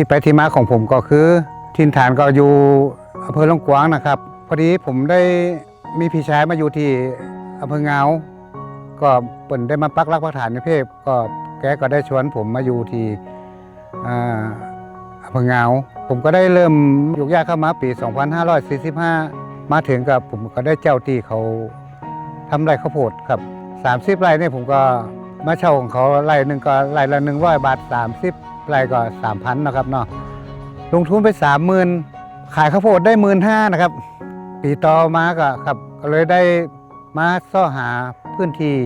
ที่ไปที่มาของผมก็คือทินฐานก็อยู่อำเภอลงกวางนะครับ พอดีผมได้มีพี่ชายมาอยู่ที่อำเภอเงา ก็เปิ่นได้มาปักหลักปักฐานในเพศก็แกก็ได้ชวนผมมาอยู่ที่อำเภอเงา ผมก็ได้เริ่มยุกยากเข้ามาปี 2545 มาถึงกับผมก็ได้เจ้าที่เขาทำไรข้าวโพดครับ 30 ไร่เนี่ยผมก็มาเช่าของเขาไร่หนึ่งก็ไร่ละ100บาท 30 ไร่ก็3,000นนะครับเนาะลงทุนไป30,000ขายข้าวโพดได้15,000นะครับ ปีต่อมาก็ครับก็เลยได้มาซ่อหาพื้นที่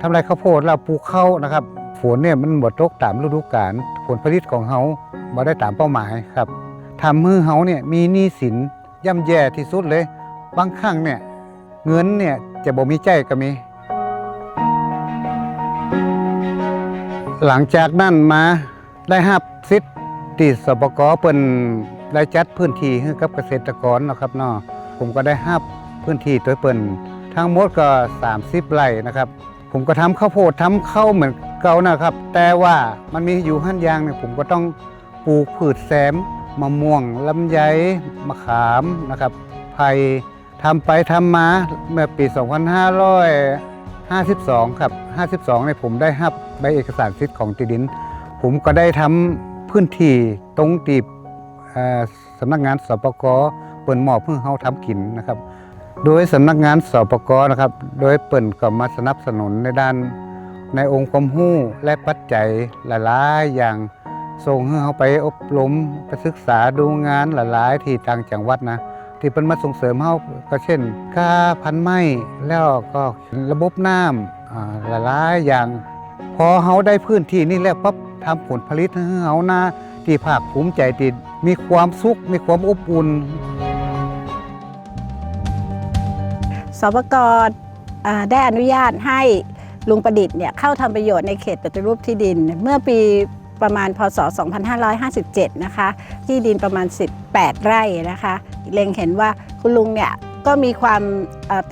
ทำไรข้าวโพดแล้วปลูกข้าวนะครับฝนเนี่ยมันหมดตกตามฤดูกาลผลผลิตของเฮาบ่ได้ตามเป้าหมายครับทำให้เฮาเนี่ยมีหนี้สินย่ำแย่ที่สุดเลย บางครั้งเนี่ยเงินเนี่ยจะบ่มีใจก็มี หลังจากนั้นมา ได้รับสิทธิ์ที่สปกเปิ้นได้จัดพื้นที่ให้กับเกษตรกรนะครับเนาะผมก็ได้รับพื้นที่โดยเปิ้นทั้งหมดก็ 30 ไร่นะครับ ผมก็ทำข้าวโพดทำข้าวเหมือนเก่านะครับ แต่ว่ามันมีอยู่หั่นยางเนี่ยผมก็ต้องปลูกพืชแซมมะม่วงลำไยมะขามนะครับไผ่ทำไปทำมาเมื่อปี 2552 ครับ 52เนี่ยผมได้รับใบเอกสารสิทธิ์ของที่ดิน ผมก็ได้ทำพื้นที่ตรงตีบสำนักงานสปกเปิ่นหมอเพื่อเฮาทำกินนะครับ โดยสำนักงานสปกนะครับ โดยเปิ่นก็มาสนับสนุนในด้านในองค์ความรู้และปัจจัยหลายๆอย่างส่งให้เขาไปอบรมไปศึกษาดูงานหลายๆ ที่ต่างจังหวัดนะที่เปิ้นมาส่งเสริมเฮาก็เช่นค่าพันไม้แล้วก็ระบบน้ำอ่าหลายๆอย่าง พอเฮาได้พื้นที่นี่แล้วปั๊บ ทำผลผลิตให้เฮานะที่ภาคภูมิใจที่มีความสุข มีความอบอุ่นสปกรได้อนุญาตให้ลุงประดิษฐ์เนี่ยเข้าทำประโยชน์ในเขตปฏิรูปที่ดิน เมื่อปีประมาณพศ 2557 นะคะ ที่ดินประมาณ 18 ไร่นะคะ เล็งเห็นว่าคุณลุงเนี่ยก็มีความ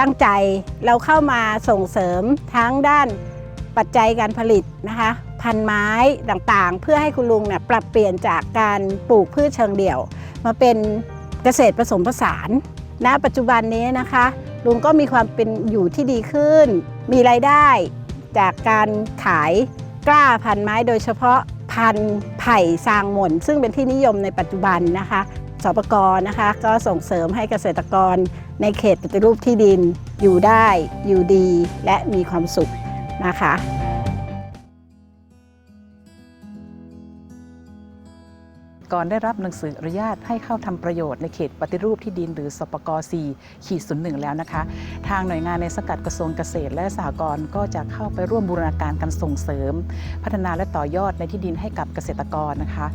ตั้งใจเราเข้ามาส่งเสริมทั้งด้านปัจจัยการผลิตนะคะ พันไม้ต่างๆ เพื่อให้คุณลุงเนี่ยปรับเปลี่ยนจากการปลูกพืชเชิงเดี่ยว มาเป็นเกษตรผสมผสานณปัจจุบันนี้นะคะ ลุงก็มีความเป็นอยู่ที่ดีขึ้น มีรายได้จากการขายกล้าพันไม้โดยเฉพาะพันธุ์ไผ่ซางหม่นซึ่งเป็นที่นิยมในปัจจุบันนะคะสปกรนะคะ ก็ส่งเสริมให้เกษตรกรในเขตปฏิรูปที่ดินอยู่ได้ อยู่ดีและมีความสุขนะคะ ก่อนได้รับหนังสืออนุญาตให้เข้าทำประโยชน์ในเขตปฏิรูปที่ดินหรือสปก4ขีดศูนย์หนึ่งแล้วนะคะ ทางหน่วยงานในสังกัดกระทรวงเกษตรและสหกรณ์ก็จะเข้าไปร่วมบูรณาการการส่งเสริม พัฒนาและต่อยอดในที่ดินให้กับเกษตรกรนะคะ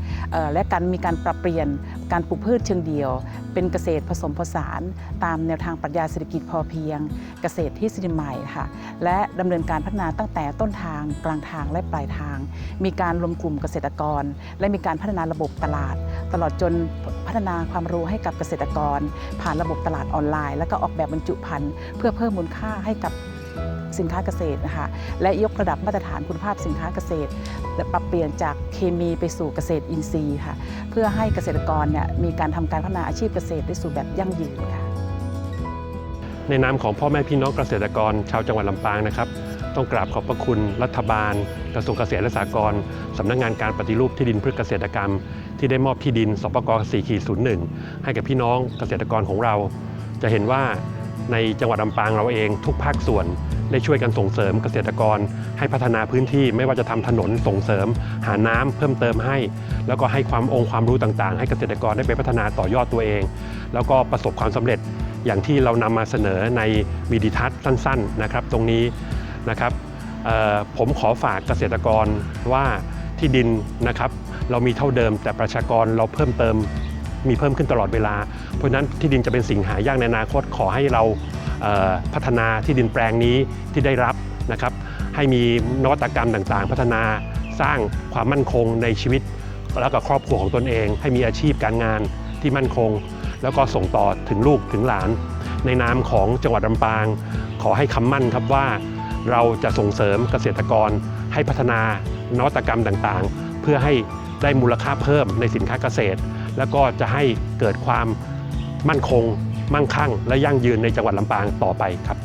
และการมีการปรับเปลี่ยนการปลูกพืชเชิงเดียว เป็นเกษตรผสมผสาน ตามแนวทางปรัชญาเศรษฐกิจพอเพียง เกษตรที่สิริใหม่ค่ะ และดำเนินการพัฒนาตั้งแต่ต้นทางกลางทางและปลายทาง มีการรวมกลุ่มเกษตรกร และมีการพัฒนาระบบตลาด ตลอดจนพัฒนาความรู้ให้กับเกษตรกร ผ่านระบบตลาดออนไลน์ และก็ออกแบบบรรจุภัณฑ์เพื่อเพิ่มมูลค่าให้กับ สินค้าเกษตรนะคะ และยกระดับมาตรฐานคุณภาพสินค้าเกษตรและปรับเปลี่ยนจากเคมีไปสู่เกษตรอินทรีย์ค่ะ เพื่อให้เกษตรกรเนี่ยมีการทำการพัฒนาอาชีพเกษตรได้สู่แบบยั่งยืนค่ะ ในนามของพ่อแม่พี่น้องเกษตรกรชาวจังหวัดลำปางนะครับ ต้องกราบขอบพระคุณรัฐบาล กระทรวงเกษตรและสหกรณ์สำนักงานการปฏิรูปที่ดินเพื่อเกษตรกรรม ที่ได้มอบที่ดินสปก4ขีด01 ให้กับพี่น้องเกษตรกรของเรา จะเห็นว่าในจังหวัดลำปางเราเองทุกภาคส่วน ได้ช่วยกันส่งเสริมเกษตรกร ให้พัฒนาพื้นที่ไม่ว่าจะทำถนนส่งเสริม หาน้ำเพิ่มเติมให้ แล้วก็ให้ความองค์ความรู้ต่างๆ ให้เกษตรกรได้ไปพัฒนาต่อยอดตัวเอง แล้วก็ประสบความสำเร็จอย่างที่เรานำมาเสนอในวิดีทัศน์สั้นๆนะครับตรงนี้นะครับผมขอฝากเกษตรกรว่าที่ดินนะครับ เรามีเท่าเดิม แต่ประชากรเราเพิ่มเติมมีเพิ่มขึ้นตลอดเวลา เพราะฉะนั้นที่ดินจะเป็นสิ่งหายากในอนาคตขอให้เรา พัฒนาที่ดินแปลงนี้ที่ได้รับนะครับให้มีนวัตกรรมต่างๆ พัฒนาสร้างความมั่นคงในชีวิต แล้วก็ครอบครัวของตนเอง ให้มีอาชีพการงานที่มั่นคง แล้วก็ส่งต่อถึงลูกถึงหลาน ในนามของจังหวัดลำปาง ขอให้คำมั่นครับว่า เราจะส่งเสริมเกษตรกร ให้พัฒนานวัตกรรมต่างๆ เพื่อให้ได้มูลค่าเพิ่มในสินค้าเกษตร แล้วก็จะให้เกิดความมั่นคง มั่งคั่งและยั่งยืนในจังหวัดลำปางต่อไปครับ